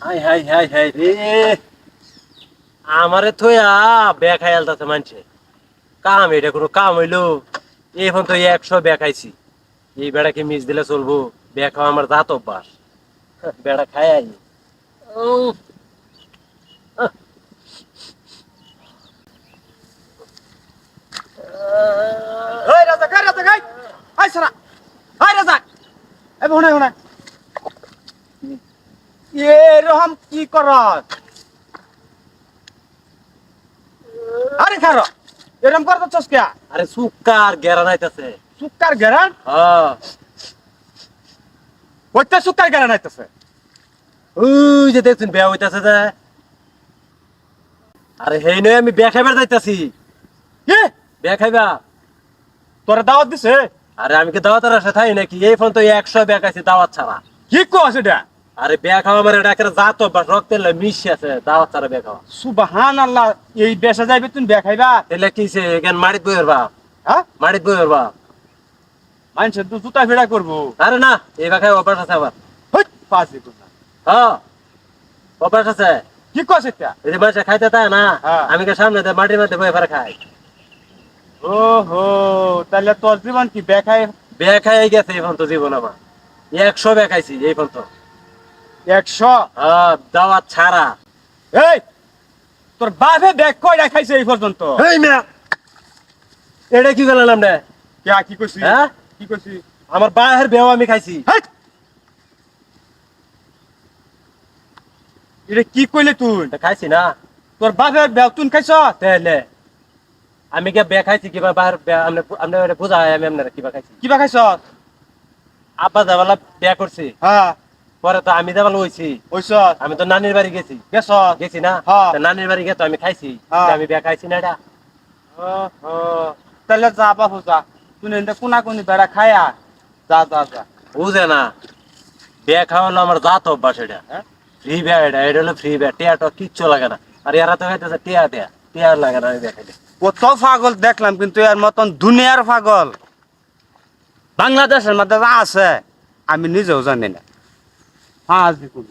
High high high high রে। আমারে থইয়া বেখাই আলতাছে মানছে। কাম, এটা কোনো কাম হইল। এখন তো একশো বেখাইছি এই বেড়াকে মিস দিলে চলবো। বেখা আমার দাঁত অভ্যাস। বেড়া খাই আই। রাজাক এই রাজাক এই আই সারা। আই রাজাক। এই হুনে হুনে এরকম কি কর আরে খারো এরকম করতে চস কে? আরে সুকার গেরা নাইতাছে সুক্কার গেরান? হ্যাঁ। হইতে সুক্কার গেরান আইতেছে? ওই যে দেখছেন বেয়া হইতাছে যে। আরে হেই নয় আমি বেয়া খাইবার যাইতাছি। কি? বেয়া খাইবা? তোরা দাওয়াত দিছে? আরে আমি কি দাওয়াতের আশা থাই নাকি? এই ফোন তো একশো বেয়া খাইছি দাওয়াত ছাড়া। কি কস এটা? আরে বেয়া খাওয়া মানে এটা একটা জাত রক্তের মিশে আছে দাওয়াত ছাড়া বেয়া খাওয়া। সুবহান আল্লাহ এই দেশে যাইবে তুমি বে খাইবা? তাহলে কিছে এখান মাটিত বইয়ের বাপ হ্যাঁ মাটিত বইয়ের বাপ মানুষের তো জুতা ফেরা করব। আরে না এই বেয়া খাই অভ্যাস আছে আবার। পাঁচি কথা হ্যাঁ অভ্যাস আছে। কি কস এটা? এই যে মানুষে খাইতে তাই না। আমি কে সামনে দিয়ে মাটির মধ্যে বয়ে ফেরে খাই? ওহো তাহলে তোর জীবন কি বে খাই? বেয়া খাই গেছে এই ফোন তো জীবন আমার। একশো বেয়া খাইছি এই ফোন তো একশো। দাওয়াত ছাড়া। এই তোর বাপে ব্যাগ কয়টা খাইছে এই পর্যন্ত? এই মিয়া। এটা কি না কে কি কইছি হ্যাঁ? কি কইছি আমার বাহের বেও আমি খাইছি। এটা কি কইলে তুই? খাইছি না। তোর বাপের ব্যাগ তুই খাইছ? তাহলে আমি কে বে খাইছি কিবা বাহের বুঝা হয় আমি আপনার কিবা খাইছি। কিবা খাইছ? আব্বা যাবালা বিয়া করছি। হ্যাঁ। পরে তো আমি যাবালা হইছি। আমি তো নানির বাড়ি গেছি। গেছ গেছি না? হ্যাঁ। নানির বাড়ি গেছে আমি খাইছি। হ্যাঁ। আমি বিয়া খাইছি না এটা। তাহলে যা বাপু যা। তুই এনে কোনা কোনি বেড়া খায়া। যা যা যা। বুঝে না। বিয়া খাওয়া হলো আমার জাত অভ্যাস এটা। হ্যাঁ? ফ্রি বিয়া এটা। এটা হলো ফ্রি বিয়া টিয়াটা কিচ্ছু লাগে না। আর এরা তো খাইতেছে টিয়া টিয়া টিয়া লাগে না আমি বিয়া খাইলে কত পাগল দেখলাম কিন্তু এর মতন দুনিয়ার পাগল। বাংলাদেশের মধ্যে যা আছে আমি নিজেও জানি না। rásicos,